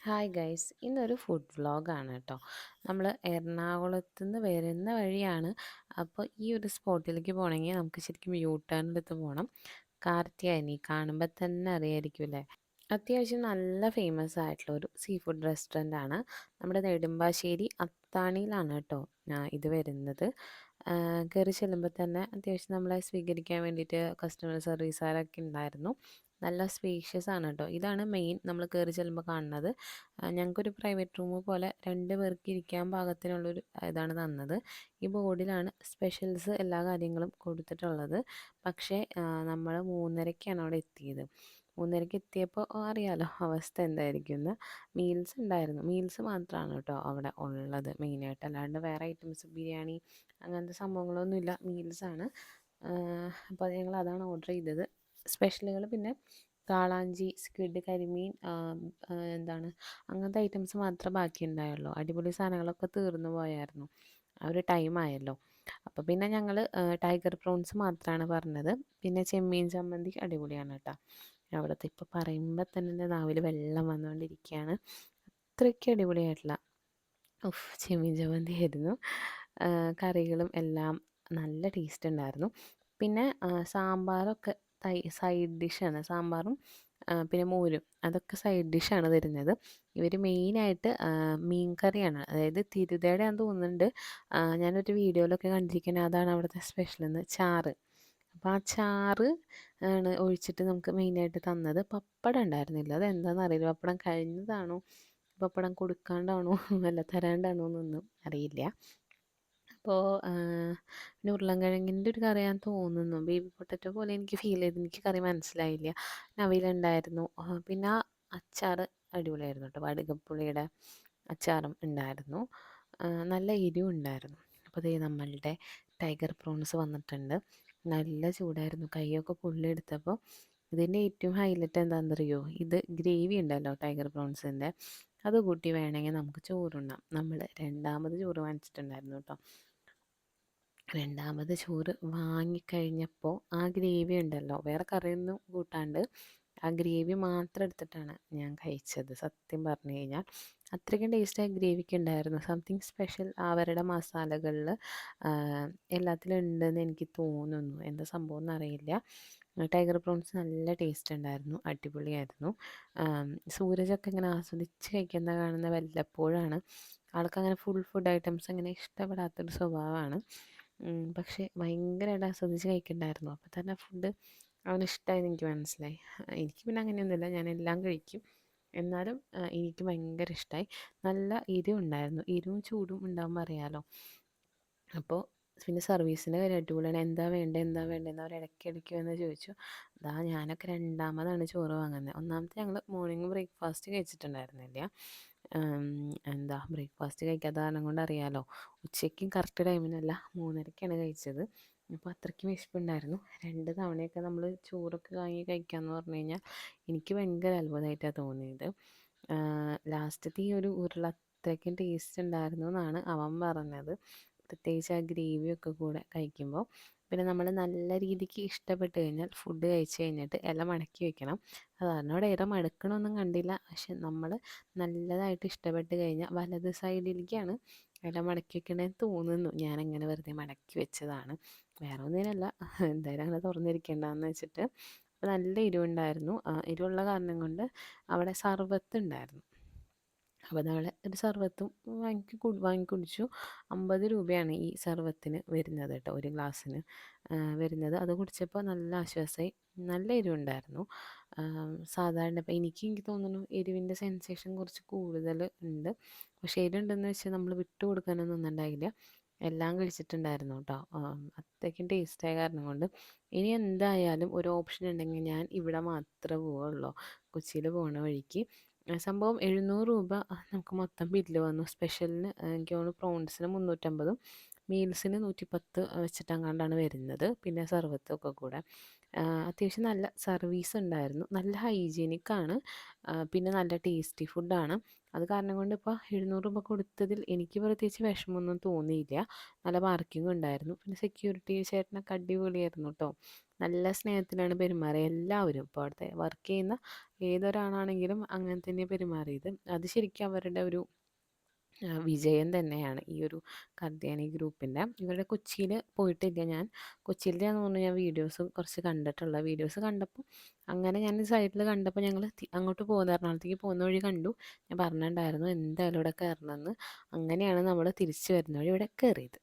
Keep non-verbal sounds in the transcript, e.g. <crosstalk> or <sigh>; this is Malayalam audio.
ഹായ് ഗൈസ് ഇന്നൊരു ഫുഡ് വ്ളോഗാണ് കേട്ടോ നമ്മൾ എറണാകുളത്ത് നിന്ന് വരുന്ന വഴിയാണ്. അപ്പോൾ ഈ ഒരു സ്പോട്ടിലേക്ക് പോകണമെങ്കിൽ നമുക്ക് ശരിക്കും യൂ ടേണിലെടുത്ത് പോകണം കാർത്തിയാനി കാണുമ്പോൾ തന്നെ അറിയായിരിക്കും അല്ലേ അത്യാവശ്യം നല്ല ഫേമസ് ആയിട്ടുള്ള ഒരു സീ ഫുഡ് റെസ്റ്റോറന്റ് ആണ്. നമ്മുടെ നെടുമ്പാശ്ശേരി അത്താണിയിലാണ് കേട്ടോ ഇത് വരുന്നത്. കയറി ചെല്ലുമ്പോൾ തന്നെ അത്യാവശ്യം നമ്മളെ സ്വീകരിക്കാൻ വേണ്ടിയിട്ട് കസ്റ്റമർ സർവീസുകാരൊക്കെ ഉണ്ടായിരുന്നു. നല്ല സ്പേഷ്യസ് ആണ് കേട്ടോ ഇതാണ് മെയിൻ നമ്മൾ കയറി ചെല്ലുമ്പോൾ കാണുന്നത്. ഞങ്ങൾക്കൊരു പ്രൈവറ്റ് റൂം പോലെ രണ്ട് പേർക്ക് ഇരിക്കാൻ പാകത്തിനുള്ളൊരു ഇതാണ് തന്നത്. ഈ ബോർഡിലാണ് സ്പെഷ്യൽസ് എല്ലാ കാര്യങ്ങളും കൊടുത്തിട്ടുള്ളത്. പക്ഷേ നമ്മൾ മൂന്നരയ്ക്കാണ് അവിടെ എത്തിയത്. മൂന്നരയ്ക്ക് എത്തിയപ്പോൾ അറിയാലോ അവസ്ഥ എന്തായിരിക്കും എന്ന് മീൽസ് ഉണ്ടായിരുന്നു. മീൽസ് മാത്രമാണ് കേട്ടോ അവിടെ ഉള്ളത് മെയിനായിട്ട്. അല്ലാണ്ട് വേറെ ഐറ്റംസ് ബിരിയാണി അങ്ങനത്തെ സംഭവങ്ങളൊന്നുമില്ല. മീൽസാണ്. അപ്പോൾ ഞങ്ങൾ അതാണ് ഓർഡർ ചെയ്തത്. സ്പെഷ്യലുകൾ പിന്നെ കാളാഞ്ചി സ്ക്വിഡ് കരിമീൻ എന്താണ് അങ്ങനത്തെ ഐറ്റംസ് മാത്രമേ ബാക്കി ഉണ്ടായുള്ളൂ അടിപൊളി സാധനങ്ങളൊക്കെ തീർന്നു പോയായിരുന്നു. ആ ഒരു ടൈം ആയല്ലോ. അപ്പോൾ പിന്നെ ഞങ്ങൾ ടൈഗർ പ്രോൺസ് മാത്രമാണ് പറഞ്ഞത്. പിന്നെ ചെമ്മീൻ ചമ്മന്തി അടിപൊളിയാണ് കേട്ടോ. അവിടുത്തെ ഇപ്പോൾ പറയുമ്പോൾ തന്നെ എന്റെ നാവിൽ വെള്ളം വന്നുകൊണ്ടിരിക്കുകയാണ് അത്രയ്ക്ക് അടിപൊളിയായിട്ടുള്ള ഉഫ് ചെമ്മീൻ ചമ്മന്തി ആയിരുന്നു. കറികളും എല്ലാം നല്ല ടേസ്റ്റ് ഉണ്ടായിരുന്നു. പിന്നെ സാമ്പാറൊക്കെ സൈഡ് ഡിഷാണ്. സാമ്പാറും പിന്നെ മോരും. അതൊക്കെ സൈഡ് ഡിഷാണ് തരുന്നത്. ഇവർ മെയിനായിട്ട് മീൻ കറിയാണ് അതായത് തിരുതയുടെയാണെന്ന് തോന്നുന്നുണ്ട്. ഞാനൊരു വീഡിയോയിലൊക്കെ കണ്ടിരിക്കുന്നത് അതാണ് അവിടുത്തെ സ്പെഷ്യൽ എന്ന്. ചാറ്. അപ്പോൾ ആ ചാറ് ആണ് ഒഴിച്ചിട്ട് നമുക്ക് മെയിനായിട്ട് തന്നത്. പപ്പടം ഉണ്ടായിരുന്നില്ല. അത് എന്താണെന്ന് അറിയില്ല. പപ്പടം കഴിഞ്ഞതാണോ? പപ്പടം കൊടുക്കാണ്ടാണോ? <laughs> അല്ല തരാണ്ടാണോ എന്നൊന്നും അറിയില്ല. അപ്പോൾ പിന്നെ ഉരുളൻകിഴങ്ങിന്റെ ഒരു കറിയാൻ തോന്നുന്നു. ബേബി പൊട്ടറ്റോ പോലെ എനിക്ക് ഫീൽ ചെയ്ത് എനിക്ക് കറി മനസ്സിലായില്ല. നവിലുണ്ടായിരുന്നു പിന്നെ അച്ചാർ അടിപൊളിയായിരുന്നു കേട്ടോ വടുകപ്പുളിയുടെ അച്ചാറും ഉണ്ടായിരുന്നു. നല്ല എരിവും ഉണ്ടായിരുന്നു. അപ്പോൾ ദേ നമ്മളുടെ ടൈഗർ പ്രോൺസ് വന്നിട്ടുണ്ട്. നല്ല ചൂടായിരുന്നു. കൈയൊക്കെ പൊള്ളിയെടുത്തപ്പോൾ ഇതിന്റെ ഏറ്റവും ഹൈലൈറ്റ് എന്താണെന്നറിയോ ഇത് ഗ്രേവി ഉണ്ടല്ലോ ടൈഗർ പ്രോൺസിന്റെ അത് കൂട്ടി വേണമെങ്കിൽ നമുക്ക് ചോറുണ്ണാം. നമ്മൾ രണ്ടാമത് ചോറ് വാങ്ങിച്ചിട്ടുണ്ടായിരുന്നു കേട്ടോ രണ്ടാമത് ചോറ് വാങ്ങിക്കഴിഞ്ഞപ്പോൾ ആ ഗ്രേവി ഉണ്ടല്ലോ വേറെ കറിയൊന്നും കൂട്ടാണ്ട് ആ ഗ്രേവി മാത്രം എടുത്തിട്ടാണ് ഞാൻ കഴിച്ചത്. സത്യം പറഞ്ഞു കഴിഞ്ഞാൽ അത്രയ്ക്കും ടേസ്റ്റ് ആ ഗ്രേവിക്ക് ഉണ്ടായിരുന്നു. സംതിങ് സ്പെഷ്യൽ അവരുടെ മസാലകളിൽ എല്ലാത്തിലും ഉണ്ടെന്ന് എനിക്ക് തോന്നുന്നു. എന്താ സംഭവം എന്നറിയില്ല. ടൈഗർ പ്രോൺസ് നല്ല ടേസ്റ്റ് ഉണ്ടായിരുന്നു അടിപൊളിയായിരുന്നു. സൂരജൊക്കെ ഇങ്ങനെ ആസ്വദിച്ച് കഴിക്കുന്ന കാണുന്ന വല്ലപ്പോഴാണ് ആൾക്കങ്ങനെ ഫുൾ ഫുഡ് ഐറ്റംസ് അങ്ങനെ ഇഷ്ടപ്പെടാത്തൊരു സ്വഭാവമാണ്. പക്ഷേ ഭയങ്കരമായിട്ട് ആസ്വദിച്ച് കഴിക്കുന്നുണ്ടായിരുന്നു അപ്പോൾ തന്നെ ഫുഡ് അവന് ഇഷ്ടമായെന്ന് എനിക്ക് മനസ്സിലായി. എനിക്ക് പിന്നെ അങ്ങനെയൊന്നുമില്ല. ഞാൻ എല്ലാം കഴിക്കും. എന്നാലും എനിക്ക് ഭയങ്കര ഇഷ്ടമായി നല്ല എരിവുണ്ടായിരുന്നു എരിവും ചൂടും ഉണ്ടാകുമ്പോൾ അറിയാമല്ലോ അപ്പോൾ പിന്നെ സർവീസിന്റെ കാര്യം അടിപൊളിയാണ്. എന്താ വേണ്ടത് എന്താ വേണ്ടതെന്ന് അവർ ഇടയ്ക്കിടയ്ക്ക് വന്ന് ചോദിച്ചു. അതാ ഞാനൊക്കെ രണ്ടാമതാണ് ചോറ് വാങ്ങുന്നത് ഒന്നാമത്തെ ഞങ്ങൾ മോർണിംഗ് ബ്രേക്ക്ഫാസ്റ്റ് കഴിച്ചിട്ടുണ്ടായിരുന്നില്ല. എന്താ ബ്രേക്ക്ഫാസ്റ്റ് കഴിക്കാത്ത കാരണം കൊണ്ട് അറിയാമല്ലോ ഉച്ചയ്ക്കും കറക്റ്റ് ടൈമിനല്ല മൂന്നരയ്ക്കാണ് കഴിച്ചത്. അപ്പോൾ അത്രയ്ക്കും വിശപ്പുണ്ടായിരുന്നു. രണ്ട് തവണയൊക്കെ നമ്മൾ ചോറൊക്കെ വാങ്ങി കഴിക്കാമെന്ന് പറഞ്ഞു കഴിഞ്ഞാൽ എനിക്ക് ഭയങ്കര അത്ഭുതമായിട്ടാണ് തോന്നിയത്. ലാസ്റ്റത്തെ ഈ ഒരു ഉരുള അത്രയ്ക്കും ടേസ്റ്റ് ഉണ്ടായിരുന്നു എന്നാണ് അവൻ പറഞ്ഞത്. പ്രത്യേകിച്ച് ആ ഗ്രേവിയൊക്കെ കൂടെ കഴിക്കുമ്പോൾ പിന്നെ നമ്മൾ നല്ല രീതിക്ക് ഇഷ്ടപ്പെട്ട് കഴിഞ്ഞാൽ ഫുഡ് കഴിച്ച് കഴിഞ്ഞിട്ട് ഇല മടക്കി വെക്കണം. അത് അതിനോട് ഇല മടക്കണമൊന്നും കണ്ടില്ല. പക്ഷെ നമ്മൾ നല്ലതായിട്ട് ഇഷ്ടപ്പെട്ട് കഴിഞ്ഞാൽ വലത് സൈഡിലേക്കാണ് ഇല മടക്കി വെക്കണേന്ന് തോന്നുന്നു. ഞാനങ്ങനെ വെറുതെ മടക്കി വെച്ചതാണ്. വേറെ ഒന്നിനല്ല. എന്തായാലും അങ്ങനെ തുറന്നിരിക്കേണ്ടതെന്ന് വെച്ചിട്ട്. നല്ല എരിവുണ്ടായിരുന്നു. എരിവുള്ള കാരണം കൊണ്ട് അവിടെ സർവത്ത് ഉണ്ടായിരുന്നു. അപ്പോൾ നാളെ ഒരു സർവത്തും വാങ്ങി വാങ്ങി കുടിച്ചു. അമ്പത് രൂപയാണ് ഈ സർവത്തിന് വരുന്നത് കേട്ടോ ഒരു ഗ്ലാസ്സിന്. വരുന്നത്. അത് കുടിച്ചപ്പോൾ നല്ല ആശ്വാസമായി നല്ല എരിവുണ്ടായിരുന്നു. സാധാരണ ഇപ്പം എനിക്ക് എനിക്ക് തോന്നുന്നു എരിവിന്റെ സെൻസേഷൻ കുറച്ച് കൂടുതൽ ഉണ്ട്. പക്ഷേ എരിവുണ്ടെന്ന് വെച്ചാൽ നമ്മൾ വിട്ടു കൊടുക്കാനൊന്നും ഒന്നുണ്ടായില്ല എല്ലാം കഴിച്ചിട്ടുണ്ടായിരുന്നു കേട്ടോ. അത്രയ്ക്കും ടേസ്റ്റായ കാരണം കൊണ്ട്. ഇനി എന്തായാലും ഒരു ഓപ്ഷൻ ഉണ്ടെങ്കിൽ ഞാൻ ഇവിടെ മാത്രമേ പോവുള്ളൂ. കൊച്ചിയിൽ പോണ വഴിക്ക്. സംഭവം എഴുന്നൂറ് രൂപ നമുക്ക് മൊത്തം ബില്ല് വന്നു. സ്പെഷ്യലിന് എനിക്ക് തോന്നുന്നു പ്രോൺസിന് മുന്നൂറ്റമ്പതും. മീൽസിന് നൂറ്റിപ്പത്ത് വെച്ചിട്ടങ്ങാണ്ടാണ് വരുന്നത്. പിന്നെ സർവത്തൊക്കെ കൂടെ. അത്യാവശ്യം നല്ല സർവീസ് ഉണ്ടായിരുന്നു. നല്ല ഹൈജീനിക് ആണ്. പിന്നെ നല്ല ടേസ്റ്റി ഫുഡാണ് അത് കാരണം കൊണ്ട് ഇപ്പോൾ എഴുന്നൂറ് രൂപ കൊടുത്തതിൽ എനിക്ക് പ്രത്യേകിച്ച് വിഷമമൊന്നും തോന്നിയില്ല. നല്ല മാർക്കിംഗ് ഉണ്ടായിരുന്നു. പിന്നെ സെക്യൂരിറ്റി ചേട്ടനൊക്കെ അടിപൊളിയായിരുന്നു കേട്ടോ നല്ല സ്നേഹത്തിലാണ് പെരുമാറിയത് എല്ലാവരും. ഇപ്പോൾ അവിടുത്തെ വർക്ക് ചെയ്യുന്ന ഏതൊരാളാണെങ്കിലും അങ്ങനെ തന്നെ പെരുമാറിയത്. അത് ശരിക്കും അവരുടെ ഒരു വിജയം തന്നെയാണ് ഈ ഒരു കർദ്യാനി ഗ്രൂപ്പിന്റെ ഇവരുടെ കൊച്ചിയിൽ പോയിട്ടില്ല ഞാൻ. കൊച്ചിയിലാണെന്ന് പറഞ്ഞാൽ ഞാൻ വീഡിയോസ് കുറച്ച് കണ്ടിട്ടുള്ള വീഡിയോസ് കണ്ടപ്പോൾ അങ്ങനെ ഞാൻ സൈഡിൽ കണ്ടപ്പോൾ ഞങ്ങൾ അങ്ങോട്ട് പോകുന്ന എറണാകുളത്തേക്ക് പോകുന്ന വഴി കണ്ടു. ഞാൻ പറഞ്ഞിട്ടുണ്ടായിരുന്നു എന്തായാലും ഇവിടെ കയറണമെന്ന് അങ്ങനെയാണ് നമ്മൾ തിരിച്ചു വരുന്ന വഴി ഇവിടെ കയറിയത്